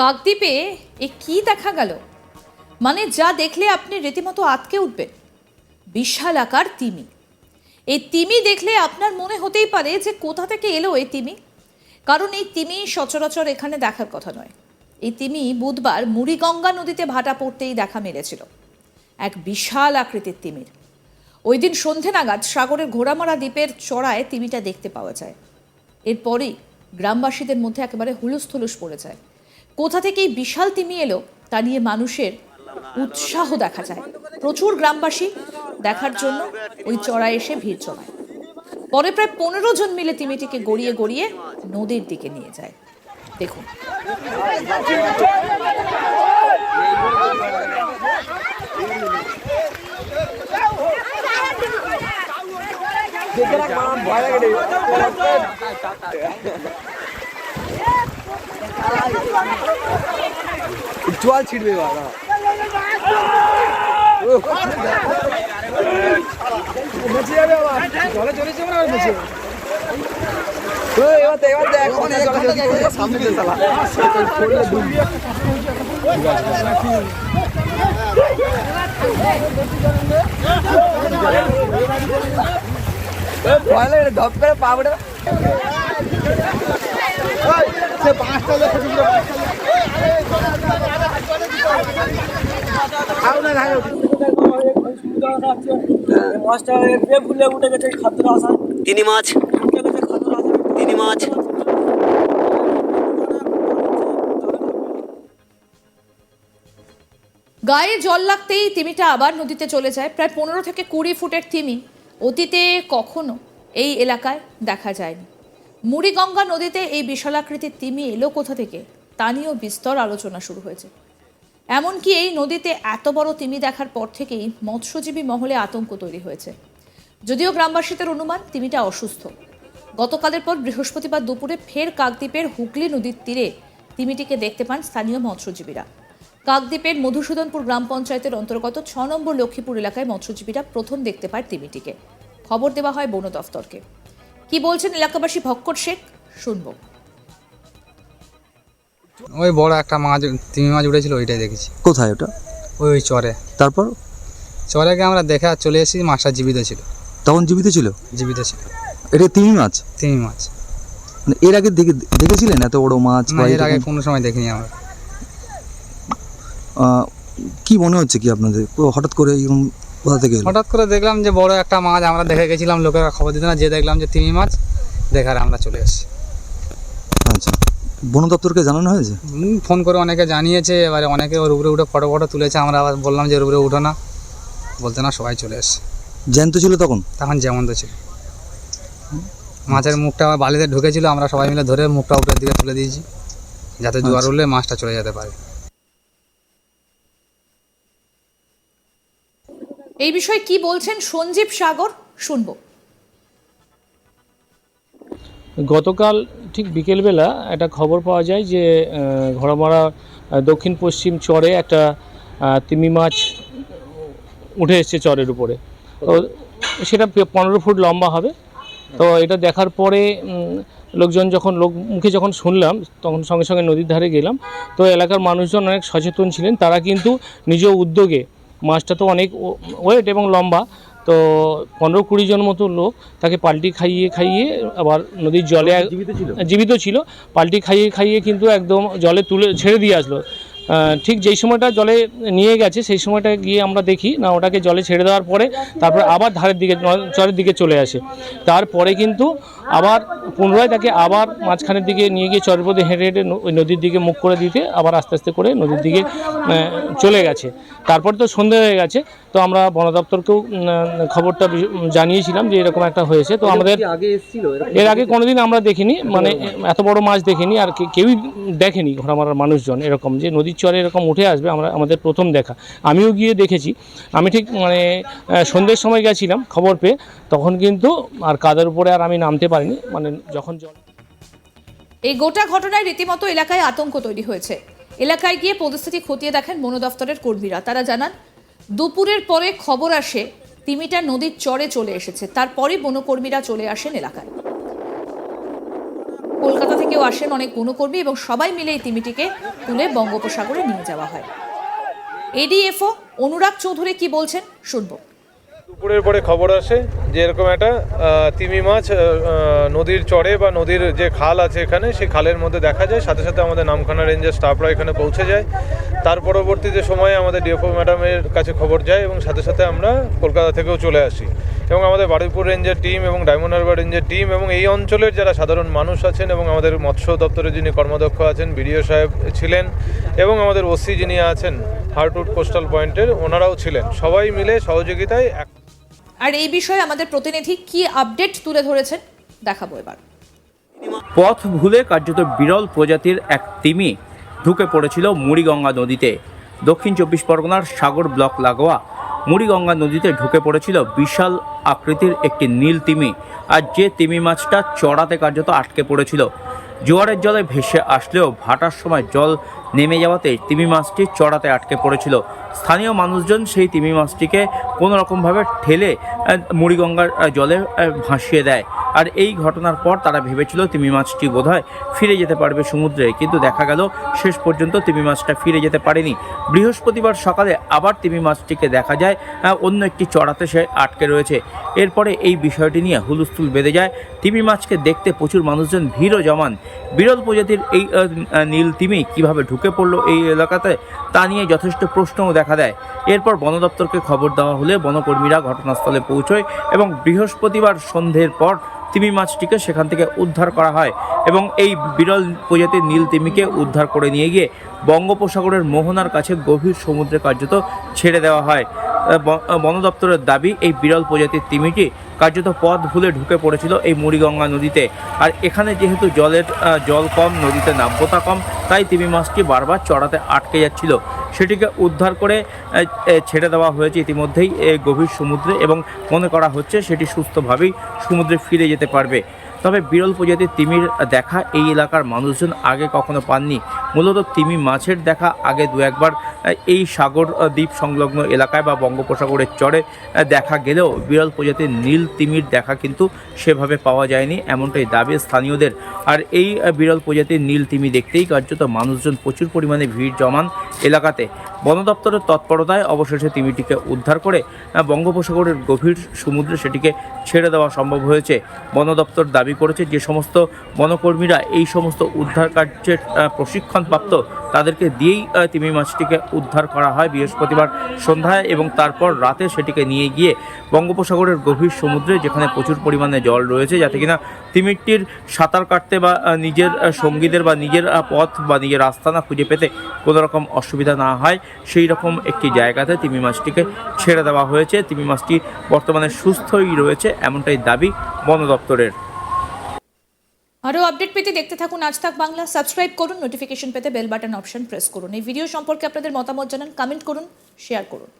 কাকদ্বীপে এ কি দেখা গেল? মানে যা দেখলে আপনি রীতিমতো আটকে উঠবেন। বিশাল আকার তিমি। এই তিমি দেখলে আপনার মনে হতেই পারে যে কোথা থেকে এলো এই তিমি? কারণ এই তিমি সচরাচর এখানে দেখার কথা নয়। এই তিমি বুধবার মুড়িগঙ্গা নদীতে ভাটা পড়তেই দেখা মিলেছিল এক বিশাল আকৃতির তিমির। ওই দিন সন্ধে নাগাদ সাগরের ঘোড়ামারা দ্বীপের চড়ায় তিমিটা দেখতে পাওয়া যায়। এরপরেই গ্রামবাসীদের মধ্যে একেবারে হুলুস্থুলুস পড়ে যায়। কোথা থেকে এই বিশাল তিমি এলো, তা নিয়ে মানুষের উৎসাহ দেখা যায়। প্রচুর গ্রামবাসী দেখার জন্য ওই চড়ায় এসে ভিড় জমায়। পরে প্রায় পনেরো জন মিলে তিমিটিকে গড়িয়ে গড়িয়ে নদীর দিকে নিয়ে যায়। দেখুন। জল ছিড়বে বাবা বেঁচে যাবে আবার জলে লাগে রে, ধপ করে পা তিনি মাছ। উঠে গেছে খাদ্য আসা তিনি মাছ। গায়ে জল লাগতেই তিমিটা আবার নদীতে চলে যায়। প্রায় পনেরো থেকে কুড়ি ফুটের তিমি। অতীতে কখনো এই এলাকায় দেখা যায়নি। মুড়িগঙ্গা নদীতে এই বিশালাকৃতির তিমি এলো কোথা থেকে? তা নিয়েও বিস্তর আলোচনা শুরু হয়েছে। এমনকি এই নদীতে এত বড় তিমি দেখার পর থেকেই মৎস্যজীবী মহলে আতঙ্ক তৈরি হয়েছে। যদিও গ্রামবাসীদের অনুমান, তিমিটা অসুস্থ। গতকালের পর বৃহস্পতিবার দুপুরে ফের কাকদ্বীপের হুগলি নদীর তীরে তিমিটিকে দেখতে পান স্থানীয় মৎস্যজীবীরা। কাকদ্বীপের মধুসূদনপুর গ্রাম পঞ্চায়েতের অন্তর্গত ছ নম্বর লক্ষ্মীপুর এলাকায় মৎস্যজীবীরা প্রথম দেখতে পায় তিমিটিকে। খবর দেওয়া হয় বন দফতরকে। কি বলছেন এলাকাবাসী? ভক্কর শেখ শুনব। ওই বড় একটা মাছ তিমি মাছ উঠেছিল ওইটাই দেখেছি। কোথায় ওটা? ওই ওই চরে। তারপর? চরে গিয়ে আমরা দেখে আর চলে এসেছি মাছটা জীবিত ছিল। তখন জীবিত ছিল? জীবিত ছিল। এটা তিমি মাছ? তিমি মাছ। মানে এর আগে দেখে দেখেছিলেন এত বড় মাছ? না বা এর আগে কোনো সময় দেখিনি আমরা। আহ, কি মনে হচ্ছে কি আপনাদের? ও হঠাৎ করে এরকম কোথা থেকে এলো? হঠাৎ করে দেখলাম যে বড় একটা মাছ আমরা দেখে গেছিলাম লোকেরা খবর দিত না যে দেখলাম যে তিমি মাছ দেখার আমরা চলে এসেছি। আচ্ছা। বন দপ্তরকে জানানো হয়েছে? ফোন করে অনেকে জানিয়েছে এবারে অনেকে ওর উপরে উঠে ফটো ফটো তুলেছে আমরা আবার বললাম যে ওর উপরে উঠো না। বলতে না সবাই চলে এসছে। জ্যান্ত ছিল তখন? তখন যেমন তো ছিল। মাছের মুখটা আবার বালিতে ঢুকেছিল আমরা সবাই মিলে ধরে মুখটা উপরের দিকে তুলে দিয়েছি যাতে জোয়ার উঠলে মাছটা চলে যেতে পারে। এই বিষয়ে কি বলছেন সঞ্জীব সাগর? শুনব। গতকাল ঠিক বিকেলবেলা একটা খবর পাওয়া যায় যে ঘোড়ামারা দক্ষিণ পশ্চিম চরে একটা তিমি মাছ উঠে এসছে চরের উপরে। তো সেটা পনেরো ফুট লম্বা হবে। তো এটা দেখার পরে লোকজন যখন, লোক মুখে যখন শুনলাম, তখন সঙ্গে সঙ্গে নদীর ধারে গেলাম। তো এলাকার মানুষজন অনেক সচেতন ছিলেন। তারা কিন্তু নিজ উদ্যোগে মাছটা তো অনেক ওয়েট এবং লম্বা। তো পনেরো কুড়ি জন মতো লোক তাকে পাল্টি খাইয়ে খাইয়ে আবার নদীর জলে জীবিত ছিল। পাল্টি খাইয়ে খাইয়ে কিন্তু একদম জলে তুলে ছেড়ে দিয়ে আসলো। ঠিক যেই সময়টা জলে নিয়ে গেছে, সেই সময়টা গিয়ে আমরা দেখি, না, ওটাকে জলে ছেড়ে দেওয়ার পরে তারপর আবার ধারের দিকে চরের দিকে চলে আসে। তারপরে কিন্তু আবার পুনরায় তাকে আবার মাঝখানের দিকে নিয়ে গিয়ে চরের পথে হেঁটে হেঁটে ওই নদীর দিকে মুখ করে দিতে, আবার আস্তে আস্তে করে নদীর দিকে চলে গেছে। তারপর তো সন্ধে হয়ে গেছে তো আমরা বন দপ্তরকেও খবরটা জানিয়েছিলাম যে এরকম একটা হয়েছে। তো আমাদের এর আগে কোনোদিন আমরা দেখিনি মানে এত বড় মাছ দেখিনি আর কে- কেউই দেখেনি ঘোড়া মারার মানুষজন এরকম যে নদীর চরে এরকম উঠে আসবে আমরা আমাদের প্রথম দেখা। আমিও গিয়ে দেখেছি। আমি ঠিক মানে সন্ধ্যের সময় গেছিলাম খবর পেয়ে তখন কিন্তু আর কাদের উপরে আর আমি নামতে পারিনি মানে যখন জল এই গোটা ঘটনায় রীতিমতো এলাকায় আতঙ্ক তৈরি হয়েছে। এলাকায় গিয়ে পরিস্থিতি খতিয়ে দেখেন বন দফতরের কর্মীরা। তারা জানান দুপুরের পরে খবর আসে, তিমিটা নদীর চরে চলে এসেছে। তারপরে বনকর্মীরা চলে আসেন এলাকায়। কলকাতা থেকেও আসেন অনেক বনকর্মী এবং সবাই মিলে এই তিমিটিকে তুলে বঙ্গোপসাগরে নিয়ে যাওয়া হয়। এডিএফও অনুরাগ চৌধুরী কি বলছেন? শুনব। দুপুরের পরে খবর আসে যে এরকম একটা তিমি মাছ নদীর চরে বা নদীর যে খাল আছে এখানে, সেই খালের মধ্যে দেখা যায়। সাথে সাথে আমাদের নামখানা রেঞ্জের স্টাফরা এখানে পৌঁছে যায়। তার পরবর্তীতে সময়ে আমাদের ডিএফও ম্যাডামের কাছে খবর যায় এবং সাথে সাথে আমরা কলকাতা থেকেও চলে আসি। এবং আমাদের বারুইপুর রেঞ্জের টিম এবং ডায়মন্ড হারবার রেঞ্জের টিম এবং এই অঞ্চলের যারা সাধারণ মানুষ আছেন এবং আমাদের মৎস্য দপ্তরের যিনি কর্মদক্ষ আছেন বিডিও সাহেব ছিলেন এবং আমাদের ওসি যিনি আছেন, হার্টউড কোস্টাল পয়েন্টের, ওনারাও ছিলেন। সবাই মিলে সহযোগিতায় এক আর এই বিষয়ে আমাদের প্রতিনিধি কি আপডেট তুলে ধরেছেন দেখাবো এবার। পথ ভুলে কার্যত বিরল প্রজাতির এক তিমি ঢুকে পড়েছিল মুড়িগঙ্গা নদীতে। দক্ষিণ চব্বিশ পরগনার সাগর ব্লক লাগোয়া মুড়িগঙ্গা নদীতে ঢুকে পড়েছিল বিশাল আকৃতির একটি নীল তিমি। আর যে তিমি মাছটা চড়াতে কার্যত আটকে পড়েছিল জোয়ারের জলে ভেসে আসলেও ভাটার সময় জল নেমে যাওয়াতে তিমি মাছটি চড়াতে আটকে পড়েছিল। স্থানীয় মানুষজন সেই তিমি মাছটিকে কোনো রকমভাবে ঠেলে মুড়িগঙ্গার জলে ভাসিয়ে দেয়। আর এই ঘটনার পর তারা ভেবেছিল তিমি মাছটি বোধহয় ফিরে যেতে পারবে সমুদ্রে। কিন্তু দেখা গেল, শেষ পর্যন্ত তিমি মাছটা ফিরে যেতে পারেনি। বৃহস্পতিবার সকালে আবার তিমি মাছটিকে দেখা যায় অন্য একটি চড়াতে সে আটকে রয়েছে। এরপরে এই বিষয়টি নিয়ে হুলস্থুল বেঁধে যায়। তিমি মাছকে দেখতে প্রচুর মানুষজন ভিড়ও জমান। বিরল প্রজাতির এই নীল তিমি কীভাবে ঢুকে পড়ল এই এলাকাতে, তা নিয়ে যথেষ্ট প্রশ্নও দেখা দেয়। এরপর বন দপ্তরকে খবর দেওয়া হলে বনকর্মীরা ঘটনাস্থলে পৌঁছয় এবং বৃহস্পতিবার সন্ধ্যের পর তিমি মাছটিকে সেখান থেকে উদ্ধার করা হয় এবং এই বিরল প্রজাতির নীল তিমিকে উদ্ধার করে নিয়ে গিয়ে বঙ্গোপসাগরের মোহনার কাছে গভীর সমুদ্রে কার্যত ছেড়ে দেওয়া হয়। বন দপ্তরের দাবি, এই বিরল প্রজাতির তিমিটি কার্যত পথ ভুলে ঢুকে পড়েছিল এই মুড়িগঙ্গা নদীতে। আর এখানে যেহেতু জলের জল কম, নদীতে নাব্যতা কম, তাই তিমি মাছটি বারবার চড়াতে আটকে যাচ্ছিল। সেটিকে উদ্ধার করে ছেড়ে দেওয়া হয়েছে ইতিমধ্যেই গভীর সমুদ্রে এবং মনে করা হচ্ছে সেটি সুস্থভাবেই সমুদ্রে ফিরে যেতে পারবে। তবে বিরল প্রজাতির তিমির দেখা এই এলাকার মানুষজন আগে কখনো পাননি। মূলত তিমি মাছের দেখা আগে দু একবার এই সাগর দ্বীপ সংলগ্ন এলাকায় বা বঙ্গোপসাগরের চরে দেখা গেলেও বিরল প্রজাতির নীল তিমির দেখা কিন্তু সেভাবে পাওয়া যায়নি এমনটাই দাবি স্থানীয়দের। আর এই বিরল প্রজাতির নীল তিমি দেখতেই কার্যত মানুষজন প্রচুর পরিমাণে ভিড় জমান এলাকাতে। বন দপ্তরের তৎপরতায় অবশেষে তিমিটিকে উদ্ধার করে বঙ্গোপসাগরের গভীর সমুদ্রে সেটিকে ছেড়ে দেওয়া সম্ভব হয়েছে। বন দপ্তর দাবি করেছে যে সমস্ত বনকর্মীরা এই সমস্ত উদ্ধার কার্যের প্রশিক্ষণপ্রাপ্ত তাদেরকে দিয়েই তিমি মাছটিকে উদ্ধার করা হয় বৃহস্পতিবার সন্ধ্যায় এবং তারপর রাতে সেটিকে নিয়ে গিয়ে বঙ্গোপসাগরের গভীর সমুদ্রে যেখানে প্রচুর পরিমাণে জল রয়েছে, যাতে কিনা তিমিরটির সাঁতার কাটতে বা নিজের সঙ্গীদের বা নিজের পথ বা নিজের আস্তানা খুঁজে পেতে কোনো রকম অসুবিধা না হয়। সেই রকম একটি জায়গাতে তিমি মাছটিকে ছেড়ে দেওয়া হয়েছে। তিমি মাছটি বর্তমানে সুস্থই রয়েছে, এমনটাই দাবি বন দপ্তরের। আরও আপডেট পেতে দেখতে থাকুন আজ থাক বাংলা। সাবস্ক্রাইব করুন, নোটিফিকেশন পেতে বেল বাটন অপশন প্রেস করুন। এই ভিডিও সম্পর্কে আপনাদের মতামত জানান, কমেন্ট করুন, শেয়ার করুন।